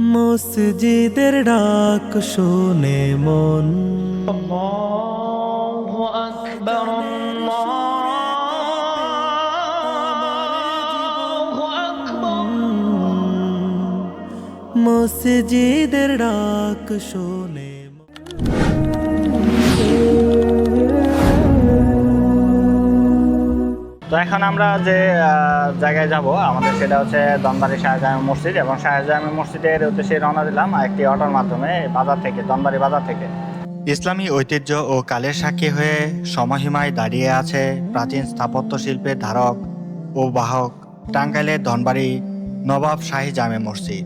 মসজিদের ডাক শোনে মন। মসজিদের ডাক শোনে তো এখন আমরা যে জায়গায় যাব, আমাদের সেটা হচ্ছে দনবাড়ি শাহজাহান মসজিদ এবং শাহজাহান মসজিদের উদ্দেশ্যে রওনা দিলাম একটি অটোর মাধ্যমে বাজার থেকে, দনবাড়ি বাজার থেকে। ইসলামী ঐতিহ্য ও কালের সাক্ষী হয়ে সমহিমায় দাঁড়িয়ে আছে প্রাচীন স্থাপত্য শিল্পের ধারক ও বাহক টাঙ্গাইলের ধনবাড়ি নবাব শাহী জামে মসজিদ।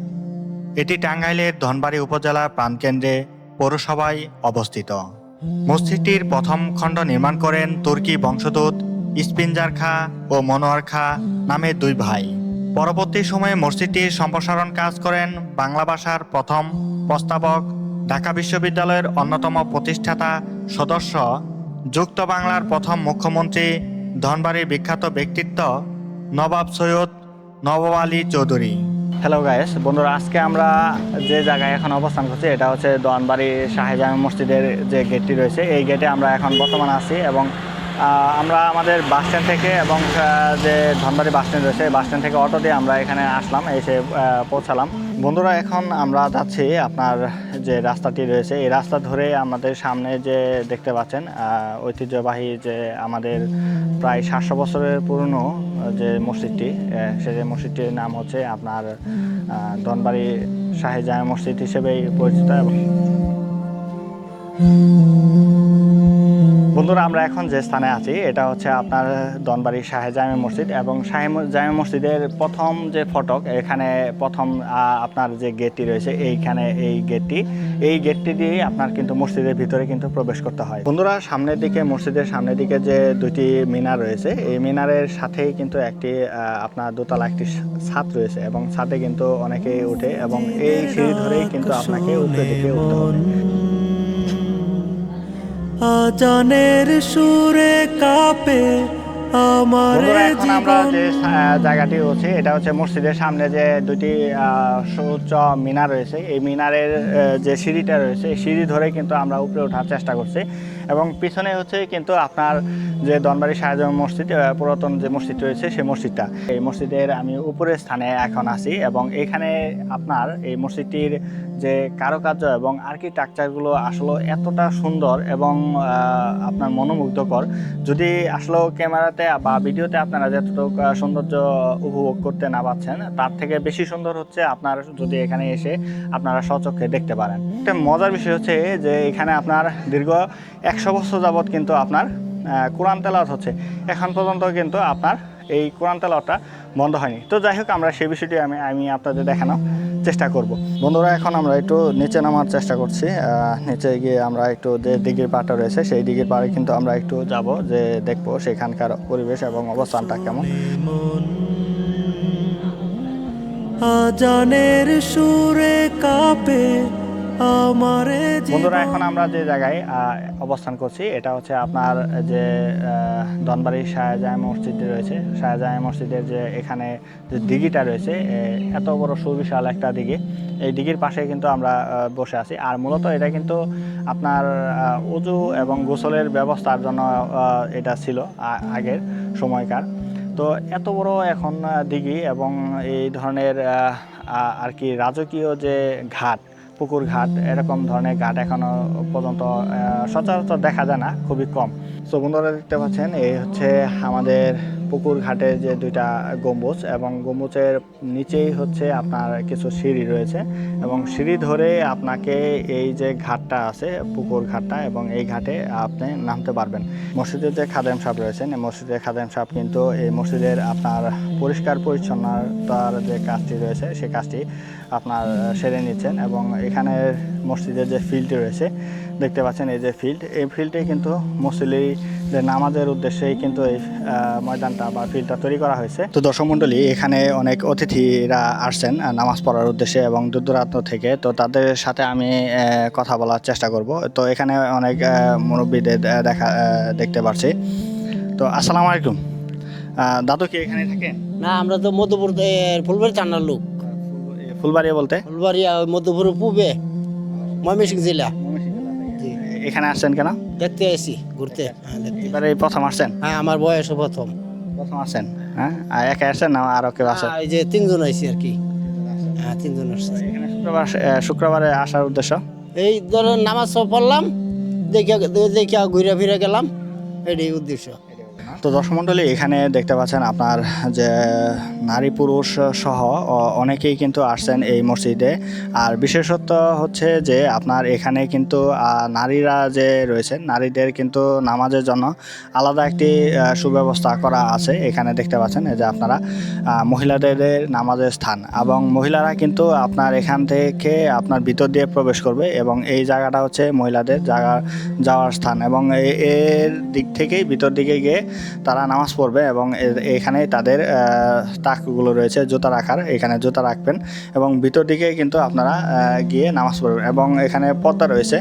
এটি টাঙ্গাইলের ধনবাড়ি উপজেলার প্রাণকেন্দ্রে পৌরসভায় অবস্থিত। মসজিদটির প্রথম খণ্ড নির্মাণ করেন তুর্কি বংশদূত স্পিনজার খা ও মনোয়ার খা নামে দুই ভাই। পরবর্তী সময়ে মসজিদটির সম্প্রসারণ কাজ করেন বাংলা ভাষার প্রথম প্রস্তাবক, ঢাকা বিশ্ববিদ্যালয়ের অন্যতম প্রতিষ্ঠাতা সদস্য, যুক্ত বাংলার প্রথম মুখ্যমন্ত্রী, ধনবাড়ির বিখ্যাত ব্যক্তিত্ব নবাব সৈয়দ নবাব আলী চৌধুরী। হ্যালো গায়েস বন্ধুরা, আজকে আমরা যে জায়গায় এখন অবস্থান করছি, এটা হচ্ছে দোয়ানবাড়ি শাহজাহান মসজিদের যে গেটটি রয়েছে, এই গেটে আমরা এখন বর্তমানে আছি এবং আমরা আমাদের বাস স্ট্যান্ড থেকে এবং যে ধনবাড়ি বাস স্ট্যান্ড রয়েছে, বাস স্ট্যান্ড থেকে অটো দিয়ে আমরা এখানে আসলাম, এসে পৌঁছালাম। বন্ধুরা, এখন আমরা যাচ্ছি আপনার যে রাস্তাটি রয়েছে, এই রাস্তা ধরে আমাদের সামনে যে দেখতে পাচ্ছেন ঐতিহ্যবাহী যে আমাদের প্রায় সাতশো বছরের পুরনো যে মসজিদটি সে যে মসজিদটির নাম হচ্ছে আপনার ধনবাড়ি শাহজাহান মসজিদ হিসেবেই পরিচিত এবং বন্ধুরা, আমরা এখন যে স্থানে আছি, এটা হচ্ছে আপনার দনবাড়ি শাহে জামে মসজিদ এবং শাহে জামে মসজিদের প্রথম যে ফটক, এখানে প্রথম আপনার যে গেটটি রয়েছে, এইখানে এই গেটটি। এই গেটটি দিয়ে আপনার কিন্তু মসজিদের ভিতরে কিন্তু প্রবেশ করতে হয়। বন্ধুরা, সামনের দিকে, মসজিদের সামনের দিকে যে দুটি মিনার রয়েছে, এই মিনারের সাথেই কিন্তু একটি আপনার দোতলা একটি ছাদ রয়েছে এবং ছাদে কিন্তু অনেকেই ওঠে এবং এই সিঁড়ি ধরেই কিন্তু আপনাকে উপরে দিকে উঠতে হবে। আজানের সুরে কাপে আমার এখন আমরা যে জায়গাটি হচ্ছে এটা হচ্ছে মসজিদের সামনে যে দুটি সুচ সুউচ্চ মিনার রয়েছে। এই মিনারের যে সিঁড়িটা রয়েছে এই সিঁড়ি ধরে কিন্তু আমরা উপরে ওঠার চেষ্টা করছি। এবং পিছনে হচ্ছে কিন্তু আপনার যে দনবাড়ি শাহজাহান মসজিদ পুরাতন যে মসজিদ রয়েছে সেই মসজিদটা। এই মসজিদের আমি উপরের স্থানে এখন আছি এবং এখানে আপনার এই মসজিদটির যে কারুকার্য এবং আর্কিটেকচারগুলো আসলে এতটা সুন্দর এবং আপনার মনোমুগ্ধকর। যদি আসলে ক্যামেরাতে বা ভিডিওতে আপনারা যতটুকু সৌন্দর্য উপভোগ করতে না পাচ্ছেন তার থেকে বেশি সুন্দর হচ্ছে আপনার যদি এখানে এসে আপনারা স্বচক্ষে দেখতে পারেন। একটা মজার বিষয় হচ্ছে যে এখানে আপনার দীর্ঘ একশো বছর যাবৎ কিন্তু আপনার কোরআন তেলাওয়াত হচ্ছে। এখন পর্যন্ত কিন্তু আপনার এই কোরআন তেলাওয়াতটা বন্ধ হয়নি। তো যাই হোক, আমরা সেই বিষয়টি আমি আমি আপনাদের দেখানো চেষ্টা করব। বন্ধুরা, এখন আমরা একটু নিচে নামার চেষ্টা করছি। নিচে গিয়ে আমরা একটু যে দিঘির পাড়টা রয়েছে, সেই দিঘির পাড়ে কিন্তু আমরা একটু যাব, যে দেখব সেখানকার পরিবেশ এবং অবস্থানটা কেমন। মন আজানের সুরে কাপে আমার বন্ধুরা এখন আমরা যে জায়গায় অবস্থান করছি এটা হচ্ছে আপনার যে দনবাড়ি শাহজাহান মসজিদ রয়েছে। শাহজাহান মসজিদের যে এখানে যে দিঘিটা রয়েছে এত বড় সুবিশাল একটা দিঘি। এই দিঘির পাশে কিন্তু আমরা বসে আছি। আর মূলত এটা কিন্তু আপনার উজু এবং গোসলের ব্যবস্থার জন্য এটা ছিল আগের সময়কার। তো এত বড় এখন দিঘি এবং এই ধরনের আর কি রাজকীয় যে ঘাট পুকুর ঘাট এরকম ধরনের ঘাট এখনও পর্যন্ত সচরাচর দেখা যায় না, খুবই কম। তো বন্ধুরা দেখতে পাচ্ছেন, এই হচ্ছে আমাদের পুকুর ঘাটে যে দুইটা গম্বুজ এবং গম্বুজের নিচেই হচ্ছে আপনার কিছু সিঁড়ি রয়েছে এবং সিঁড়ি ধরে আপনাকে এই যে ঘাটটা আছে, পুকুর ঘাটটা এবং এই ঘাটে আপনি নামতে পারবেন। মসজিদের যে খাদেম সাহেব রয়েছেন, এই মসজিদের খাদেম সাহেব কিন্তু এই মসজিদের আপনার পরিষ্কার পরিচ্ছন্নতার যে কাজটি রয়েছে, সে কাজটি আপনার সেরে নিচ্ছেন এবং এখানে মসজিদের যে ফিল্ডটি রয়েছে, দেখতে পাচ্ছেন এই যে ফিল্ড। এই ফিল্ডে কিন্তু মুসলি যে নামাজের উদ্দেশ্যেই কিন্তু এই ময়দানটা বা ফিল্ডটা তৈরি করা হয়েছে। তো দর্শক মণ্ডলী এখানে অনেক অতিথিরা আসছেন নামাজ পড়ার উদ্দেশ্যে এবং দূর দূরান্ত থেকে। তো তাদের সাথে আমি কথা বলার চেষ্টা করব। তো এখানে অনেক মুরব্বীদের দেখা দেখতে পাচ্ছি তো আসসালামু আলাইকুম। দাদু কি এখানে থাকেন না আমরা তো মধ্যপুর ফুলবাড়ি চান্নার লোক। ফুলবাড়িয়া বলতে? ফুলবাড়িয়া মধ্যপুর পূবে ময়মনসিং জেলা। এখানে আসছেন কেন? দেখতে এসেছি ঘুরতে। হ্যাঁ এবারে এই প্রথম আসছেন? হ্যাঁ আমার বয়স প্রথম। প্রথম আসছেন হ্যাঁ? আর একা আসছেন না আরও কেউ আছে হ্যাঁ, এই যে তিনজন আইসি আর কি। হ্যাঁ তিনজন আসছে। শুক্রবার শুক্রবারে আসার উদ্দেশ্য? এই ধরো নামাজ সব পড়লাম দেখে দেখে ঘুরে ফিরে গেলাম এটাই উদ্দেশ্য। তো দর্শক এখানে দেখতে পাচ্ছেন আপনার যে নারী পুরুষ সহ অনেকেই কিন্তু আসছেন এই মসজিদে। আর বিশেষত্ব হচ্ছে যে আপনার এখানে কিন্তু নারীরা যে রয়েছেন, নারীদের কিন্তু নামাজের জন্য আলাদা একটি সুব্যবস্থা করা আছে। এখানে দেখতে পাচ্ছেন যে আপনারা মহিলাদের নামাজের স্থান এবং মহিলারা কিন্তু আপনার এখান থেকে আপনার ভিতর দিয়ে প্রবেশ করবে এবং এই জায়গাটা হচ্ছে মহিলাদের জায়গা যাওয়ার স্থান এবং এর দিক থেকেই ভিতর দিকে গিয়ে তারা নামাজ পড়বে এবং এখানে তাদের তাকগুলো রয়েছে জুতা রাখার, এখানে জুতা রাখবেন এবং ভিতর দিকে কিন্তু আপনারা গিয়ে নামাজ পড়বেন এবং এখানে পর্দা রয়েছে।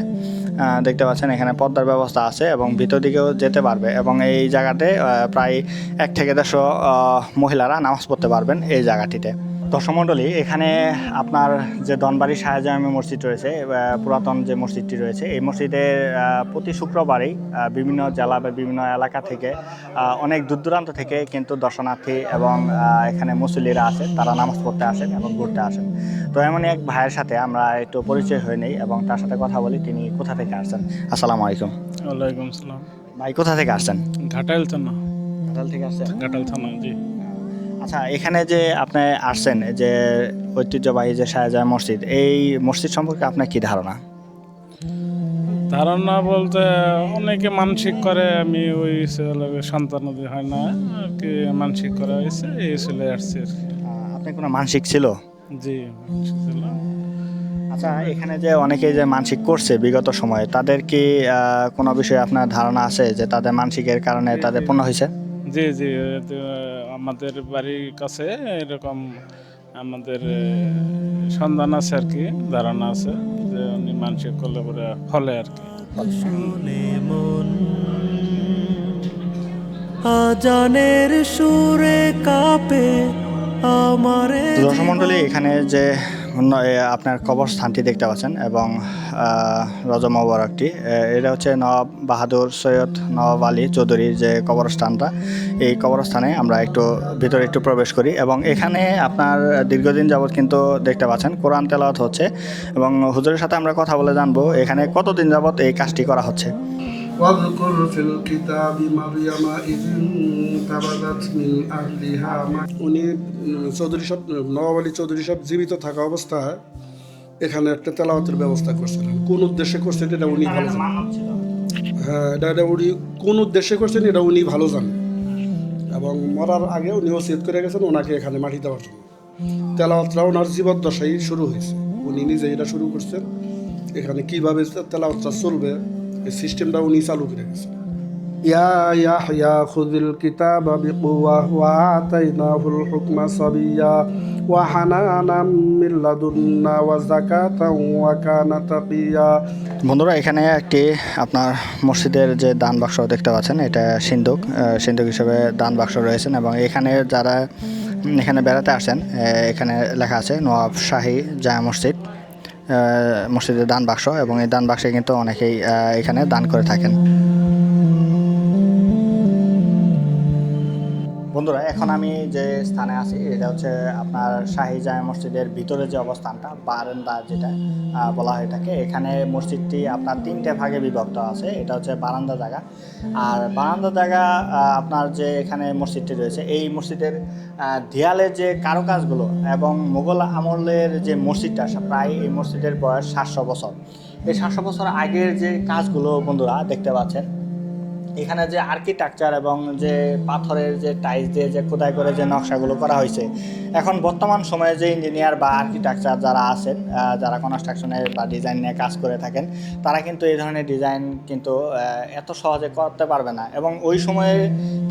দেখতে পাচ্ছেন এখানে পর্দার ব্যবস্থা আছে এবং ভিতর দিকেও যেতে পারবে এবং এই জায়গাতে প্রায় এক থেকে দেড়শো মহিলারা নামাজ পড়তে পারবেন এই জায়গাটিতে। দর্শক মণ্ডলী এখানে আপনার যে দনবাড়ি শাহজাহামি মসজিদ রয়েছে পুরাতন যে মসজিদটি রয়েছে এই মসজিদে প্রতি শুক্রবারই বিভিন্ন জেলা বা বিভিন্ন এলাকা থেকে অনেক দূর দূরান্ত থেকে কিন্তু দর্শনার্থী এবং এখানে মুসল্লিরা আছে তারা নামাজ পড়তে আসেন এবং ঘুরতে আসেন। তো এমনই এক ভাইয়ের সাথে আমরা একটু পরিচয় হয়ে নেই এবং তার সাথে কথা বলি তিনি কোথা থেকে আসছেন? আসসালামু আলাইকুম। ওয়ালাইকুম আসসালাম। ভাই কোথা থেকে আসছেন? ঘাটাইল থানা। ঘাটাল থেকে আসছেন? ঘাটাল থানা জি। আচ্ছা এখানে যে আপনি আসছেন যে ঐতিহ্যবাহী যে শাহজাহান মসজিদ এই মসজিদ সম্পর্কে আপনার কি ধারণা ধারণা বলতে অনেকে মানসিক করে আমি ওই ছেলে সন্তান যদি হয় না আর কি মানসিক করা হয়েছে এই চলে আসছে আর কি। আপনার কোনো মানসিক ছিল জি মানসিক ছিল। আচ্ছা এখানে যে অনেকে যে মানসিক করছে বিগত সময়ে তাদের কি কোনো বিষয়ে আপনার ধারণা আছে যে তাদের মানসিকের কারণে তাদের পূর্ণ হয়েছে জি জি আমাদের বাড়ির কাছে এরকম আমাদের সন্ধান আছে আর কি ধারণা আছে যে উনি মানসিক করলে পরে ফলে আর কি। আজানের সুরে কাপে আমারে দর্শক মন্ডলী এখানে যে আপনার কবরস্থানটি দেখতে পাচ্ছেন এবং রজা মোবারকটি। এটা হচ্ছে নবাব বাহাদুর সৈয়দ নবাব আলী চৌধুরীর যে কবরস্থানটা, এই কবরস্থানে আমরা একটু, ভিতরে একটু প্রবেশ করি এবং এখানে আপনার দীর্ঘদিন যাবৎ কিন্তু দেখতে পাচ্ছেন, কোরআন তেলাওয়াত হচ্ছে এবং হুজুরের সাথে আমরা কথা বলে জানব এখানে কতদিন যাবৎ এই কাজটি করা হচ্ছে। واذكر في الكتاب مريم إذ انتبذت من أهلها উনি উম, চৌধুরী সব নবাব আলী চৌধুরী সব জীবিত থাকা অবস্থায় এখানে একটা তেলাওয়াতের ব্যবস্থা করছিলেন কোন উদ্দেশ্যে করছেন এটা উনি ভালো জানেন হ্যাঁ এটা এটা উনি কোন উদ্দেশ্যে করছেন এটা উনি ভালো জানেন এবং মরার আগে উনি ওসিয়ত করে গেছেন ওনাকে এখানে মাটি দেওয়ার জন্য তেলাওয়াতটা ওনার জীবদ্দশাই শুরু হয়েছে উনি নিজে এটা শুরু করছেন এখানে কিভাবে তেলাওয়াতটা চলবে এই সিস্টেমটা উনি চালু করে গেছেন। ইয়া বিকুওয়া ওয়া আতাইনাহুল হুকমা সাবিয়্যা ওয়া হানানাম মিন লাদুন্না ওয়া যাকাতান ওয়া কানা তাকিয়্যা বন্ধুরা এখানে একটি আপনার মসজিদের যে দান বাক্স দেখতে পাচ্ছেন এটা সিন্ধুক। সিন্ধুক হিসেবে দান বাক্স রয়েছেন এবং এখানে যারা এখানে বেড়াতে আসেন এখানে লেখা আছে নওয়াব শাহী জামা মসজিদ। মসজিদের দান বাক্স এবং এই দান বাক্সে কিন্তু অনেকেই এখানে দান করে থাকেন। বন্ধুরা এখন আমি যে স্থানে আছি এটা হচ্ছে আপনার শাহী জামা মসজিদের ভিতরে যে অবস্থানটা বারান্দা যেটা বলা হয় থাকে এখানে মসজিদটি আপনার তিনটে ভাগে বিভক্ত আছে এটা হচ্ছে বারান্দা জায়গা। আর বারান্দা জায়গা আপনার যে এখানে মসজিদটি রয়েছে এই মসজিদের আহ, দেয়ালের যে কারুকাজগুলো এবং মুঘল আমলের যে মসজিদটা প্রায় এই মসজিদের বয়স সাতশো বছর। এই সাতশো বছর আগের যে কাজগুলো বন্ধুরা দেখতে পাচ্ছেন এখানে যে আর্কিটেকচার এবং যে পাথরের যে টাইলস দিয়ে যে খোদাই করে যে নকশাগুলো করা হয়েছে এখন বর্তমান সময়ে যে ইঞ্জিনিয়ার বা আর্কিটেকচার যারা আছেন যারা কনস্ট্রাকশনে বা ডিজাইন নিয়ে কাজ করে থাকেন তারা কিন্তু এই ধরনের ডিজাইন কিন্তু এত সহজে করতে পারবে না। এবং ওই সময়ে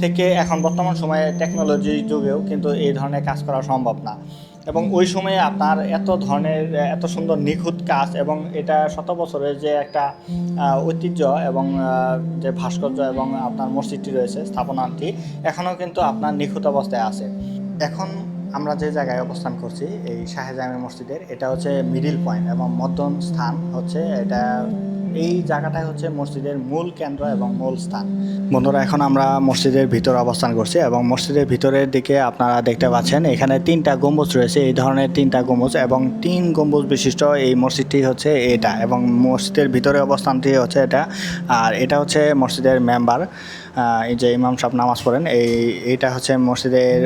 থেকে এখন বর্তমান সময়ে টেকনোলজি যুগেও কিন্তু এই ধরনের কাজ করা সম্ভব না। এবং ওই সময়ে আপনার এত ধরনের, এত সুন্দর নিখুঁত কাজ এবং এটা শত বছরের যে একটা ঐতিহ্য এবং যে ভাস্কর্য এবং আপনার মসজিদটি রয়েছে, স্থাপনাটি, এখনও কিন্তু আপনার নিখুঁত অবস্থায় আছে। এখন আমরা যে জায়গায় অবস্থান করছি, এই শাহজামি মসজিদের, এটা হচ্ছে মিডিল পয়েন্ট এবং মধ্যম স্থান হচ্ছে, এটা এই জায়গাটাই হচ্ছে মসজিদের মূল কেন্দ্র এবং মূল স্থান। বন্ধুরা, এখন আমরা মসজিদের ভিতরে অবস্থান করছি এবং মসজিদের ভিতরের দিকে আপনারা দেখতে পাচ্ছেন, এখানে তিনটা গম্বুজ রয়েছে। এই ধরনের তিনটা গম্বুজ এবং তিন গম্বুজ বিশিষ্ট এই মসজিদটি হচ্ছে এটা এবং মসজিদের ভিতরে অবস্থানটি হচ্ছে এটা। আর এটা হচ্ছে মসজিদের মেম্বার। যে ইমাম সাহেব নামাজ পড়েন, এই এইটা হচ্ছে মসজিদের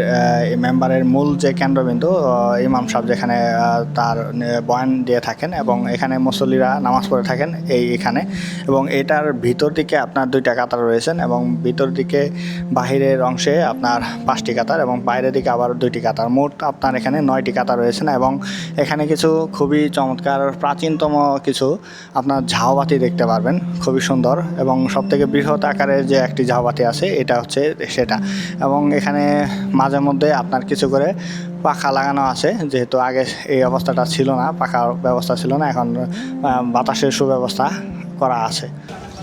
মেম্বারের মূল যে কেন্দ্রবিন্দু ইমাম সাহেব যেখানে তার বয়ান দিয়ে থাকেন এবং এখানে মুসল্লিরা নামাজ পড়ে থাকেন এই এখানে এবং এটার ভিতর দিকে আপনার দুইটা কাতার রয়েছেন এবং ভিতর দিকে বাহিরের অংশে আপনার পাঁচটি কাতার এবং বাইরের দিকে আবার দুইটি কাতার। মোট আপনার এখানে নয়টি কাতার রয়েছেন এবং এখানে কিছু খুবই চমৎকার প্রাচীনতম কিছু আপনার ঝাউবাতি দেখতে পারবেন, খুবই সুন্দর এবং সবথেকে বৃহৎ আকারের যে একটি ঝাউবাতি আছে, এটা হচ্ছে সেটা। এবং এখানে মাঝে মধ্যে আপনার কিছু করে পাখা লাগানো আছে, যেহেতু আগে এই অবস্থাটা ছিল না পাখার ব্যবস্থা ছিল না, এখন বাতাসের সুব্যবস্থা করা আছে।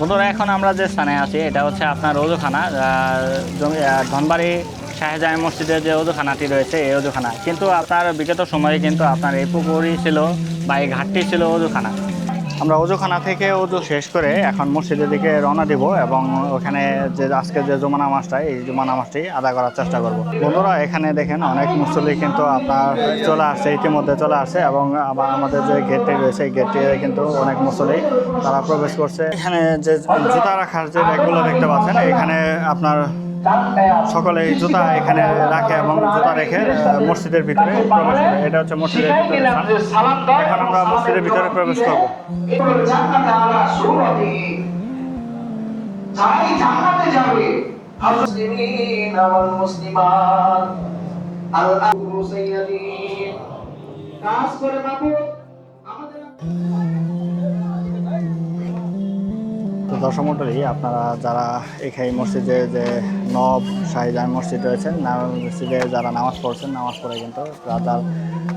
বন্ধুরা, এখন আমরা যে স্থানে আছি, এটা হচ্ছে আপনার ওজুখানা। ধনবাড়ি শাহজাহান মসজিদের যে ওজুখানাটি রয়েছে, এই ওজুখানা। কিন্তু আপনার বিগত সময়ে কিন্তু আপনার এই পুকুরই ছিল বা এই ঘাটটি ছিল ওজুখানা। আমরা ওজুখানা থেকে ওজু শেষ করে এখন মসজিদের দিকে রওনা দিব এবং ওখানে যে আজকে যে জমা নামাজটা, এই জমা নামাজটি আদায় করার চেষ্টা করব। বন্ধুরা, এখানে দেখেন অনেক মুসল্লি কিন্তু আপনার চলে আসছে, ইতিমধ্যে চলে আসছে এবং আবার আমাদের যে গেটটি রয়েছে, এই গেটটি কিন্তু অনেক মুসল্লি তারা প্রবেশ করছে। এখানে যে জুতা রাখার যে ব্যাগগুলো দেখতে পাচ্ছেন, এখানে আপনার সকলে জুতা এখানে রাখে এবং জুতা রেখে মসজিদের ভিতরে প্রবেশ করে। এটা হচ্ছে মসজিদের এখন আমরা মসজিদের ভিতরে প্রবেশ করব। কাজ করে মাবুদ আমাদের দর্শক মন্ডলী আপনারা যারা এখানে মসজিদে যে নব শাহিজান মসজিদ রয়েছেন মসজিদে যারা নামাজ পড়ছেন নামাজ পড়ে কিন্তু যার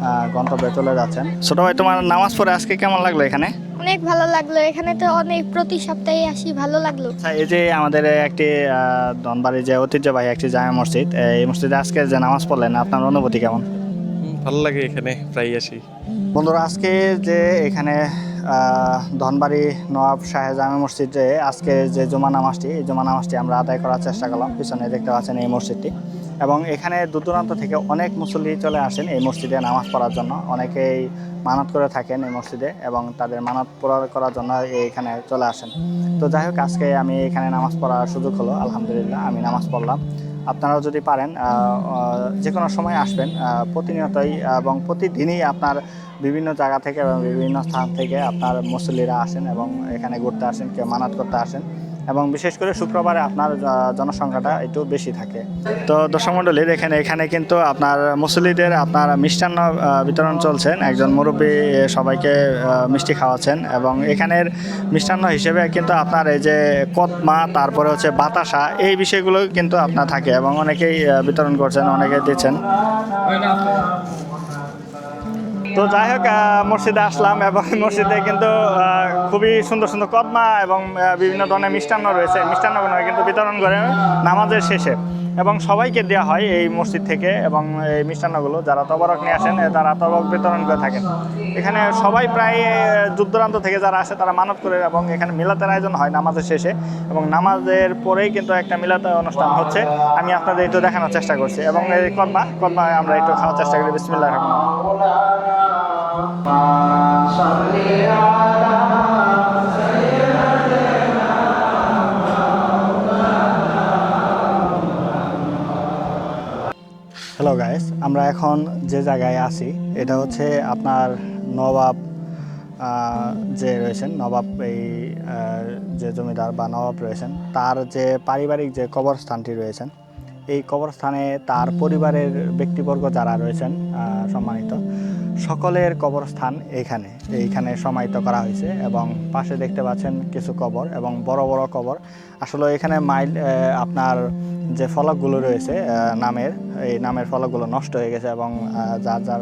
আহ, গন্তব্যে চলে যাচ্ছেন। ছোট ভাই তোমার নামাজ পড়ে আজকে কেমন লাগল এখানে? অনেক ভালো লাগল। এখানে তো অনেক প্রতি সপ্তাহে আসি ভালো লাগল। আচ্ছা এই যে আমাদের একটি আহ, ধনবাড়ি যে ঐতিহ্যবাহী একটি জামা মসজিদ এই মসজিদে আজকে যে নামাজ পড়লেন আপনার অনুভূতি কেমন? ভালো লাগে এখানে প্রায় আসি। বন্ধুরা আজকে যে এখানে ধনবাড়ি নবাব শাহে জামে মসজিদে আজকে যে জুমা নামাজটি, এই জুমা নামাজটি আমরা আদায় করার চেষ্টা করলাম। পিছনে দেখতে পাচ্ছেন এই মসজিদটি। এবং এখানে দূর দূরান্ত থেকে অনেক মুসল্লি চলে আসেন এই মসজিদে নামাজ পড়ার জন্য। অনেকেই মানত করে থাকেন এই মসজিদে এবং তাদের মানত পড়া করার জন্য এখানে চলে আসেন। তো যাই হোক, আজকে আমি এখানে নামাজ পড়ার সুযোগ হলো, আলহামদুলিল্লাহ, আমি নামাজ পড়লাম। আপনারাও যদি পারেন যে কোনো সময় আসবেন প্রতিনিয়তই এবং প্রতিদিনই আপনার বিভিন্ন জায়গা থেকে এবং বিভিন্ন স্থান থেকে আপনার মুসল্লিরা আসেন এবং এখানে ঘুরতে আসেন, কেউ মানাত করতে আসেন। এবং বিশেষ করে শুক্রবারে আপনার জনসংখ্যাটা একটু বেশি থাকে। তো দর্শক মণ্ডলী দেখেন এখানে কিন্তু আপনার মুসল্লিদের আপনার মিষ্টান্ন বিতরণ চলছেন একজন মুরব্বী সবাইকে মিষ্টি খাওয়াচ্ছেন। এবং এখানের মিষ্টান্ন হিসেবে কিন্তু আপনার এই যে কতমা তারপরে হচ্ছে বাতাসা, এই বিষয়গুলো কিন্তু আপনার থাকে। এবং অনেকেই বিতরণ করছেন অনেকে দিচ্ছেন। তো যাই হোক মসজিদে আসলাম এবং মসজিদে কিন্তু খুবই সুন্দর সুন্দর কদমা এবং বিভিন্ন ধরনের মিষ্টান্ন রয়েছে। মিষ্টান্নগুলো কিন্তু বিতরণ করে নামাজের শেষে। এবং সবাইকে দেওয়া হয় এই মসজিদ থেকে এবং এই মিষ্টান্নগুলো, যারা তবরক নিয়ে আসেন তারা তবরক বিতরণ করে থাকেন। এখানে সবাই প্রায় দূর দূরান্ত থেকে যারা আসে, তারা মানত করে এবং এখানে মিলাতের আয়োজন হয় নামাজের শেষে এবং নামাজের পরেই কিন্তু একটা মিলাতে অনুষ্ঠান হচ্ছে। আমি আপনাদের একটু দেখানোর চেষ্টা করছি এবং এই কদমা কদমা আমরা একটু খাওয়ার চেষ্টা করি। বিসমিল্লাহ রহমান আমরা এখন যে জায়গায় আছি, এটা হচ্ছে আপনার নবাব যে রয়েছেন, নবাব এই যে জমিদার বা নবাব রয়েছেন, তার যে পারিবারিক যে কবরস্থানটি রয়েছেন, এই কবরস্থানে তার পরিবারের ব্যক্তিবর্গ যারা রয়েছেন সম্মানিত সকলের কবরস্থান এইখানে এইখানে সমাহিত করা হয়েছে এবং পাশে দেখতে পাচ্ছেন কিছু কবর এবং বড় বড় কবর। আসলে এখানে মাইল আপনার যে ফলকগুলো রয়েছে নামের, এই নামের ফলকগুলো নষ্ট হয়ে গেছে এবং যার যার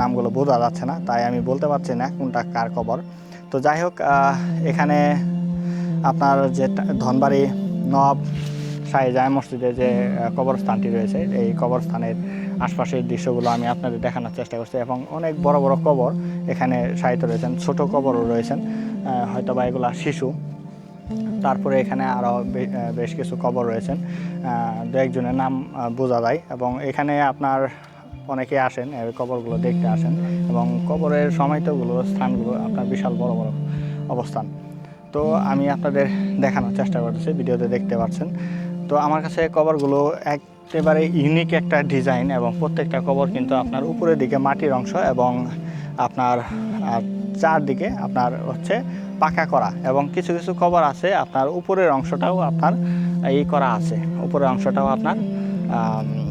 নামগুলো বোঝা যাচ্ছে না, তাই আমি বলতে পারছি না কোনটা কার কবর। তো যাই হোক এখানে আপনার যে ধনবাড়ি নব শাহী জামে মসজিদে যে কবরস্থানটি রয়েছে, এই কবরস্থানের আশপাশের দৃশ্যগুলো আমি আপনাদের দেখানোর চেষ্টা করছি এবং অনেক বড় বড় কবর এখানে সাহিত্য রয়েছেন, ছোট কবরও রয়েছেন হয়তো বা এগুলা শিশু। তারপরে এখানে আরও বেশ কিছু কবর রয়েছেন দু একজনের নাম বোঝা যায় এবং এখানে আপনার অনেকে আসেন কবরগুলো দেখতে আসেন এবং কবরের সময়তগুলো স্থানগুলো আপনার বিশাল বড় বড় অবস্থান। তো আমি আপনাদের দেখানোর চেষ্টা করতেছি, ভিডিওতে দেখতে পাচ্ছেন। তো আমার কাছে কবরগুলো একেবারে ইউনিক একটা ডিজাইন এবং প্রত্যেকটা কবর কিন্তু আপনার উপরের দিকে মাটির অংশ এবং আপনার চারদিকে আপনার হচ্ছে পাকা করা এবং কিছু কিছু কবর আছে আপনার উপরের অংশটাও আপনার এই করা আছে। উপরের অংশটাও আপনার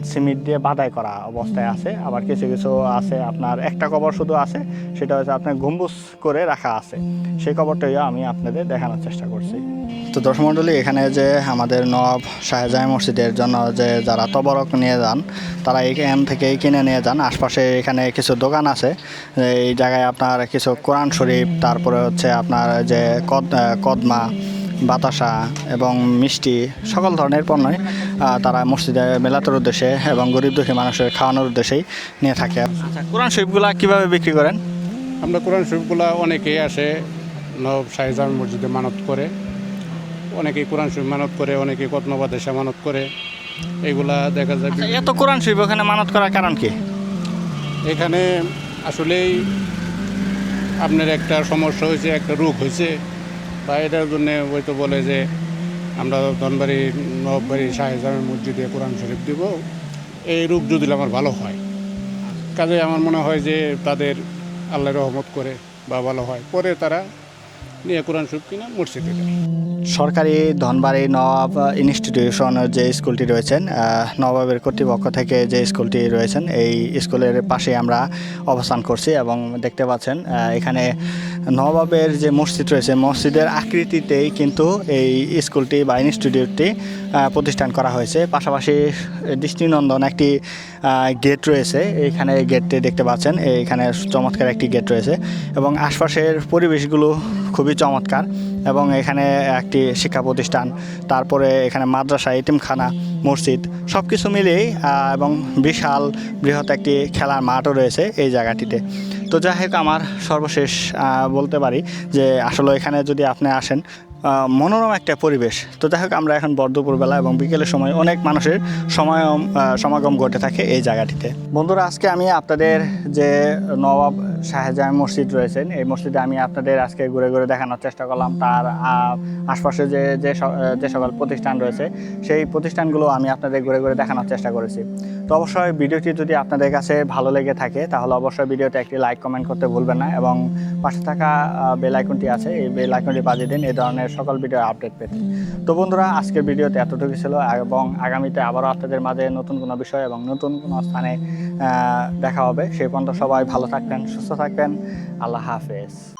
সিমেন্ট দিয়ে বাদাই করা অবস্থায় আছে। আবার কিছু কিছু আছে আপনার, একটা কবর শুধু আছে, সেটা হচ্ছে আপনার গম্বুজ করে রাখা আছে। সেই কবরটাইও আমি আপনাদের দেখানোর চেষ্টা করছি। তো দর্শক মণ্ডলী এখানে যে আমাদের নব শাহজাহান মসজিদের জন্য যে যারা তবরক নিয়ে যান তারা এখান থেকেই কিনে নিয়ে যান। আশপাশে এখানে কিছু দোকান আছে। এই জায়গায় আপনার কিছু কোরআন শরীফ তারপরে হচ্ছে আপনার যে কদ কদমা বাতাসা এবং মিষ্টি সকল ধরনের পণ্যই তারা মসজিদে মেলাতের উদ্দেশ্যে এবং গরিব দুঃখী মানুষের খাওয়ানোর উদ্দেশ্যেই নিয়ে থাকে। আচ্ছা কোরআন শরীফগুলা কীভাবে বিক্রি করেন? আমরা কোরআন শরীফগুলা অনেকেই আসে নব শাহজাহান মসজিদে মানত করে। অনেকেই কোরআন শরীফ মানত করে অনেকে কতনবাদ মানত করে। এগুলা দেখা যায় আচ্ছা, এত কোরআন শরীফ ওখানে মানত করার কারণ কি? এখানে আসলেই আপনার একটা সমস্যা হয়েছে একটা রোগ হয়েছে। বা এটার জন্য হয়তো বলে যে আমরা ধনবাড়ি নববাড়ি শাহজাহান মসজিদে কোরআন শরীফ দিব। এই রোগ যদি আমার ভালো হয় কাজে আমার মনে হয় যে তাদের আল্লাহ রহমত করে বা ভালো হয়। পরে তারা কিনা সরকারি ধনবাড়ি নবাব ইনস্টিটিউশনের যে স্কুলটি রয়েছেন নবাবের কর্তৃপক্ষ থেকে যে স্কুলটি রয়েছেন, এই স্কুলের পাশে আমরা অবস্থান করছি এবং দেখতে পাচ্ছেন এখানে নবাবের যে মসজিদ রয়েছে, মসজিদের আকৃতিতেই কিন্তু এই স্কুলটি বা ইনস্টিটিউটটি প্রতিষ্ঠান করা হয়েছে। পাশাপাশি দৃষ্টিনন্দন একটি গেট রয়েছে, এখানে গেটটি দেখতে পাচ্ছেন এইখানে চমৎকার একটি গেট রয়েছে এবং আশপাশের পরিবেশগুলো খুবই চমৎকার এবং এখানে একটি শিক্ষা প্রতিষ্ঠান, তারপরে এখানে মাদ্রাসা, এতিমখানা, মসজিদ সব কিছু মিলেই এবং বিশাল বৃহৎ একটি খেলার মাঠও রয়েছে এই জায়গাটিতে। তো যাই হোক, আমার সর্বশেষ বলতে পারি যে আসলে এখানে যদি আপনি আসেন মনোরম একটা পরিবেশ। তো যাই হোক, আমরা এখন বর্ধপুরবেলা এবং বিকেলের সময় অনেক মানুষের সময় সমাগম ঘটে থাকে এই জায়গাটিতে। বন্ধুরা, আজকে আমি আপনাদের যে নবাব শাহজাহান মসজিদ রয়েছেন, এই মসজিদে আমি আপনাদের আজকে ঘুরে ঘুরে দেখানোর চেষ্টা করলাম। তার আশপাশে যে যে সকল প্রতিষ্ঠান রয়েছে, সেই প্রতিষ্ঠানগুলো আমি আপনাদের ঘুরে ঘুরে দেখানোর চেষ্টা করেছি। তো অবশ্যই ভিডিওটি যদি আপনাদের কাছে ভালো লেগে থাকে, তাহলে অবশ্যই ভিডিওতে একটি লাইক, কমেন্ট করতে ভুলবেন না এবং পাশে থাকা বেল আইকনটি আছে, এই বেল আইকনটি বাজিয়ে দিন এই ধরনের সকল ভিডিও আপডেট পেতে। তো বন্ধুরা, আজকের ভিডিওতে এতটুকু ছিল, এবং আগামীতে আবারও আপনাদের মাঝে নতুন কোনো বিষয় এবং নতুন কোনো স্থানে দেখা হবে। সেই পর্যন্ত সবাই ভালো থাকবেন, সুস্থ থাকবেন। আল্লাহ হাফেজ।